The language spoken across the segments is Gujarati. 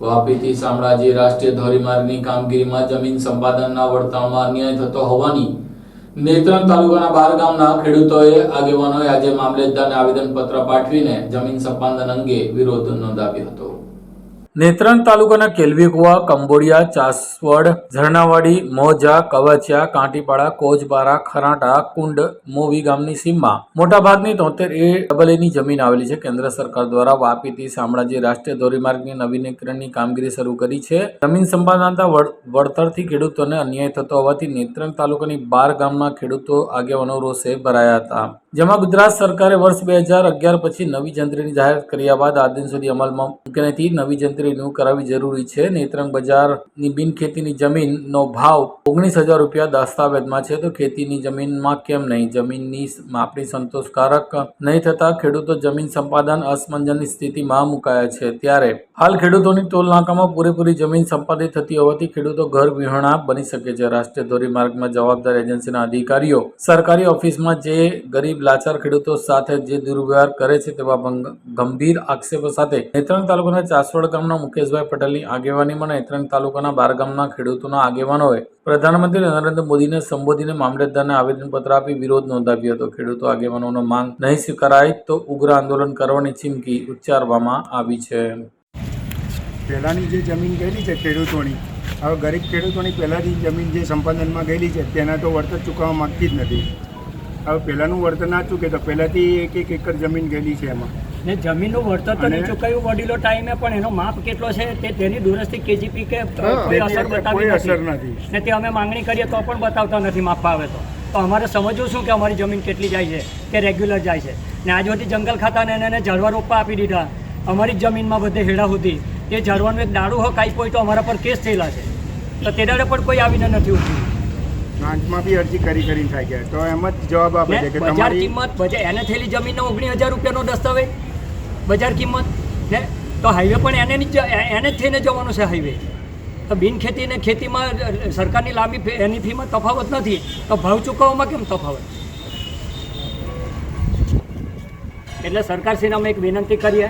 વાપીથી શામળાજી રાષ્ટ્રીય ધોરીમાર્ગની કામગીરીમાં જમીન સંપાદનના વળતરમાં અન્યાય થતો હોવાની નેત્રંગ તાલુકાના બાર ગામના ખેડૂતોએ આગેવાનોએ આજે મામલતદારને આવેદનપત્ર પાઠવીને જમીન સંપાદન અંગે વિરોધ નોંધાવ્યો હતો. નેત્રંગ તાલુકાના કેલવીકુવા કંબોડિયા, ચાસવડ, ઝરણાવાડી, મોજા, કવચિયા, કાંટીપાડા કોચબારા ખરાટા, કુંડ, મોવી ગામની સીમમાં મોટાભાગની તોતેર એ ડબલ એની જમીન આવેલી છે. કેન્દ્ર સરકાર દ્વારા વાપીથી શામળાજી રાષ્ટ્રીય ધોરીમાર્ગની નવીનીકરણની કામગીરી શરૂ કરી છે. જમીન સંપાદનતા વળ- વળતરથી ખેડૂતોને અન્યાય થતો હોવાથી નેત્રંગ તાલુકાની બાર ગામના ખેડૂતો આગેવાનો રોષે ભરાયા હતા. જેમાં ગુજરાત સરકારે વર્ષ બે હજાર અગિયાર પછી નવી જંત્રીની જાહેરાત કર્યા બાદ આ દિન સુધી અમલમાં મૂકીનેથી નવી જંત્રી રિન્યૂ કરાવવી જરૂરી છે. નેત્રંગ બજારની બિનખેતીની જમીનનો ભાવ ઓગણીસ હજાર રૂપિયા દસ્તાવેજમાં છે. તો ખેતીની જમીનમાં કેમ નહીં? જમીનની માપણી સંતોષકારક નહીં થતા ખેડૂતો જમીન સંપાદન અસમંજનની સ્થિતિમાં મુકાયા છે. ત્યારે હાલ ખેડૂતોની ટોલનાકામાં પૂરેપૂરી જમીન સંપાદિત થતી હોવાથી ખેડૂતો ઘર વિહોણા બની શકે છે. રાષ્ટ્રીય ધોરીમાર્ગમાં જવાબદાર એજન્સીના અધિકારીઓ સરકારી ઓફિસમાં જે ગરીબ લાચાર ખેડૂતો સાથે જે દુર્વ્યવહાર કરે છે તેવા ગંભીર આક્ષેપો સાથે નેત્રંગ તાલુકાના ચાસવડ ગામના મુકેશભાઈ પટેલની આગેવાનીમાં નેત્રંગ તાલુકાના બાર ગામના ખેડૂતોના આગેવાનોએ પ્રધાનમંત્રી નરેન્દ્ર મોદીને સંબોધીને મામલતદારને આવેદનપત્ર આપી વિરોધ નોંધાવ્યો હતો. ખેડૂતો આગેવાનોનો માંગ નહીં સ્વીકારાય તો ઉગ્ર આંદોલન કરવાની ચીમકી ઉચ્ચારવામાં આવી છે. પહેલાંની જે જમીન ગયેલી છે ખેડૂતોની, હવે ગરીબ ખેડૂતોની પહેલાંની જમીન જે સંપાદનમાં ગયેલી છે, તેના તો વળતર ચૂકવવા માગતી જ નથી. હવે પહેલાંનું વળતર ના ચૂકે તો પહેલાંથી એક એક એકર જમીન ગયેલી છે એમાં. ને જમીનનું વળતર તો નહીં ચૂકાયું વડીલો ટાઈમે પણ એનો માપ કેટલો છે તે તેની દૂરસ્થી કેજીપી કે કોઈ અસર બતાવી અસર નથી. નથી. ને તે અમે માંગણી કરીએ તો પણ બતાવતા નથી માપવા આવે તો. તો અમારે સમજવું શું કે અમારી જમીન કેટલી જાય છે કે રેગ્યુલર જાય છે. ને આજ સુધી જંગલ ખાતાને એને એને ઝાડવા રોપવા આપી દીધા. અમારી જમીનમાં બધે હેડા સુધી. એ ઝાડવાનું એક દાડું હોય કાંઈ હોય તો અમારા પર કેસ થયેલા છે. તો તે દાડે પણ કોઈ આવીને નથી ઉઠ્યું. બ્રાન્ચમાં બી અરજી કરી કરીને થાય ગયા. તો એમ જ જવાબ આપે છે કે બજાર કિંમત બજાર એને થયેલી જમીનનો ઓગણીસ હજાર રૂપિયાનો દસ્તાવેજ? બજાર કિંમત? ને તો હાઈવે પણ એને એને જ થઈને જવાનું છે હાઈવે. તો બિન ખેતી ને ખેતીમાં સરકારની લાંબી એની ફીમાં તફાવત નથી. તો ભાવ ચૂકવવામાં કેમ તફાવત? એટલે સરકારશ્રીને અમે એક વિનંતી કરીએ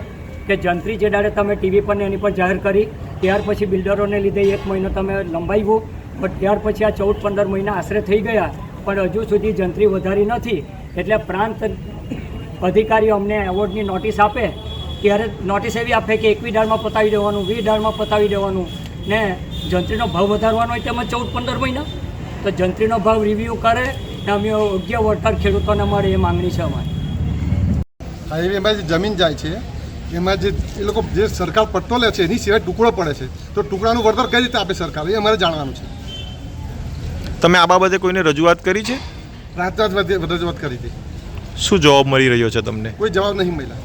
કે જંત્રી જે દાડે તમે ટીવી પર ને એની પર જાહેર કરી ત્યાર પછી બિલ્ડરોને લીધે એક મહિનો તમે લંબાવ્યું. પણ ત્યાર પછી આ ચૌદ પંદર મહિના આશરે થઈ ગયા, પણ હજુ સુધી જંત્રી વધારી નથી. એટલે પ્રાંત અધિકારીઓ અમને એવોર્ડની નોટિસ આપે, ત્યારે નોટિસ એવી આપે કે એકવી ડાળમાં પતાવી દેવાનું વીસ ડાળમાં પતાવી દેવાનું, ને જંત્રીનો ભાવ વધારવાનો હોય તેમાં ચૌદ પંદર મહિના. તો જંત્રીનો ભાવ રિવ્યૂ કરે, ને અમે યોગ્ય વળતર ખેડૂતોને મળે એ માંગણી છે અમારી. હાઈવેમાં જે જમીન જાય છે, એમાં જે એ લોકો જે સરકાર પટ્ટો લે છે, એની સિવાય ટુકડો પડે છે. તો ટુકડાનું વળતર કઈ રીતે આપે સરકાર, એ અમારે જાણવાનું છે. તમે આ બાબતે કોઈને રજૂઆત કરી છે? રાતરાત વધે- રજૂઆત કરી હતી. શું જવાબ મળી રહ્યો છે તમને? કોઈ જવાબ નહીં મળ્યા.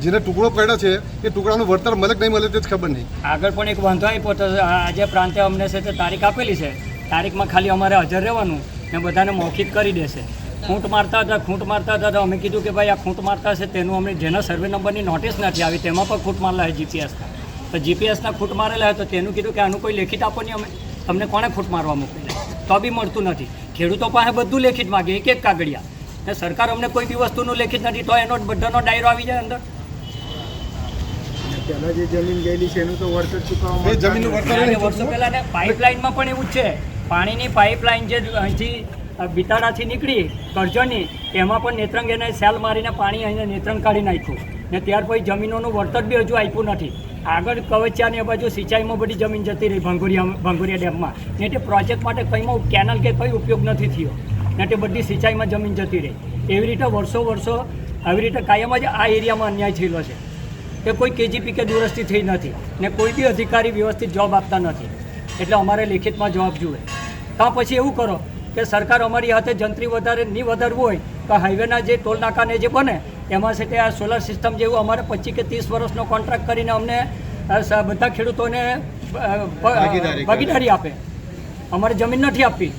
જેને ટુકડો પડ્યો છે એ ટુકડાનું વળતર મળે કે નહીં મળે તે જ ખબર નહીં. આગળ પણ એક વાંધો આપ્યો હતો આજે પ્રાંતે અમને છે તે તારીખ આપેલી છે. તારીખમાં ખાલી અમારે હાજર રહેવાનું ને બધાને મૌખિક કરી દેશે. ખૂંટ મારતા હતા ખૂંટ મારતા હતા તો અમે કીધું કે ભાઈ આ ખૂંટ મારતા છે તેનું અમને જેના સર્વે નંબરની નોટિસ નથી આવી તેમાં પણ ખૂંટ મારેલા હોય જીપીએસના તો જીપીએસના ખૂંટ મારેલા હોય તો તેનું કીધું કે આનું કોઈ લેખિત આપો નહીં અમે. તમને કોણે ખૂંટ મારવા મોકલી તો બી મળતું નથી. ખેડૂતો પાસે બધું લેખિત માગે એક એક કાગળિયા. ને સરકાર અમને કોઈ બી વસ્તુનું લેખિત નથી તો એનો બધાનો ડાયરો આવી જાય અંદર. પહેલાં જે જમીન ગયેલી છે એનું તો વળતર ચૂકવવા એ જમીનનું વળતર અને વર્ષો પહેલા ને પાઇપલાઇનમાં પણ એવું છે. પાણીની પાઇપલાઇન જે અહીંથી બિતાડાથી નીકળી કરજણની એમાં પણ નેત્રંગ એને સેલ મારીને પાણી અહીંયા નેત્રંગ કાઢી નાખ્યું. ને ત્યાર પછી જમીનોનું વળતર બી હજુ આપ્યું નથી. આગળ કવચિયાની બાજુ સિંચાઈમાં બધી જમીન જતી રહી ભંગુરિયા ભાંગોરિયા ડેમમાં. ને તે પ્રોજેક્ટ માટે કંઈમાં કેનલ કે કંઈ ઉપયોગ નથી થયો. ને તે બધી સિંચાઈમાં જમીન જતી રહી. એવી રીતે વર્ષો વર્ષો આવી રીતે કાયમ જ આ એરિયામાં અન્યાય થયેલો છે. કે કોઈ કેજીપી કે દૂરસ્થી થઈ નથી. ને કોઈ બી અધિકારી વ્યવસ્થિત જોબ આપતા નથી. એટલે અમારે લેખિતમાં જવાબ જુએ કાં પછી એવું કરો કે સરકાર અમારી હાથે જંત્રી વધારે નહીં વધારવું હોય તો હાઈવેના જે ટોલ નાકાને જે બને એમાં છે તે આ સોલર સિસ્ટમ જેવું અમારે પચીસ કે ત્રીસ વર્ષનો કોન્ટ્રાક્ટ કરીને અમને બધા ખેડૂતોને ભાગીદારી આપે. અમારે જમીન નથી આપવી.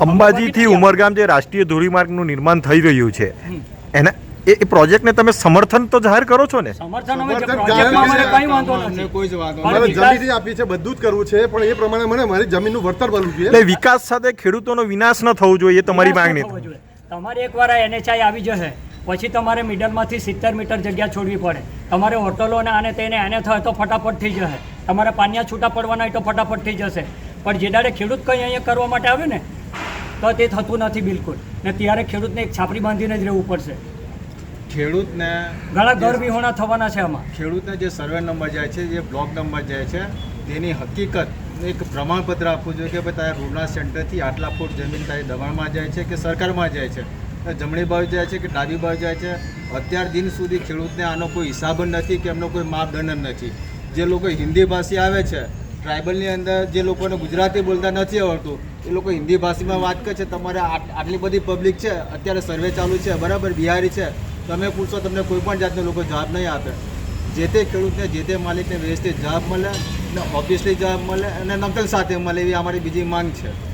અંબાજીથી ઉમરગામ જે રાષ્ટ્રીય ધોરીમાર્ગનું નિર્માણ થઈ રહ્યું છે એના એ પ્રોજેક્ટને તમે સમર્થન તો જાહેર કરો છો ને? સમર્થન અમે અમારે કંઈ વાંધો નથી. પણ મારે વિકાસ- જમીનથી આપી છે બધું જ કરવું છે પણ એ પ્રમાણે મને મારી જમીનનું વળતર મળવું જોઈએ. એટલે વિકાસ સાથે ખેડૂતોનો વિનાશ ન થવો જોઈએ તમારી માંગણી થવો જોઈએ. તમારે એકવાર આ NHI આવી જશે. પછી તમારે મિડલમાંથી સિત્તેર મીટર જગ્યા છોડવી પડે. તમારે હોટલોને આને તેને આને થાય તો ફટાફટ થઈ જશે. તમારે પાનિયા છૂટા પડવાના હોય તો ફટાફટ થઈ જશે. પણ જે દાડે ખેડૂત કંઈ અહીંયા કરવા માટે આવે ને તો તે થતું નથી બિલકુલ. ને ત્યારે ખેડૂતને એક છાપરી બાંધીને જ રહેવું પડશે. ખેડૂતને ઘણા ઘર વિહોણા થવાના છે આમાં. ખેડૂતને જે સર્વે નંબર જાય છે જે બ્લોક નંબર જાય છે તેની હકીકત એક પ્રમાણપત્ર આપવું જોઈએ કે ભાઈ તારા રૂરલ સેન્ટરથી આટલા ફૂટ જમીન તારી દબાણમાં જાય છે કે સરકારમાં જાય છે. જમણી બાજુ જાય છે કે ડાબી બાજુ જાય છે? અત્યાર દિન સુધી ખેડૂતને આનો કોઈ હિસાબ જ નથી કે એમનો કોઈ માપદંડ જ નથી. જે લોકો હિન્દી ભાષી આવે છે, ટ્રાઇબલની અંદર જે લોકોને ગુજરાતી બોલતા નથી આવડતું, એ લોકો હિન્દી ભાષામાં વાત કરે છે, તમારે આટ- આટલી બધી પબ્લિક છે, અત્યારે સર્વે ચાલુ છે, બરાબર? બિહારી છે. તમે પૂછો, તમને કોઈ પણ જાતનો લોકો જવાબ નહીં આપે. જે તે ખેડૂતને, જે તે માલિકને વ્યવસ્થિત જવાબ મળે અને ઓફિસલી જવાબ મળે અને નકલ સાથે મળે એવી અમારી બીજી માંગ છે.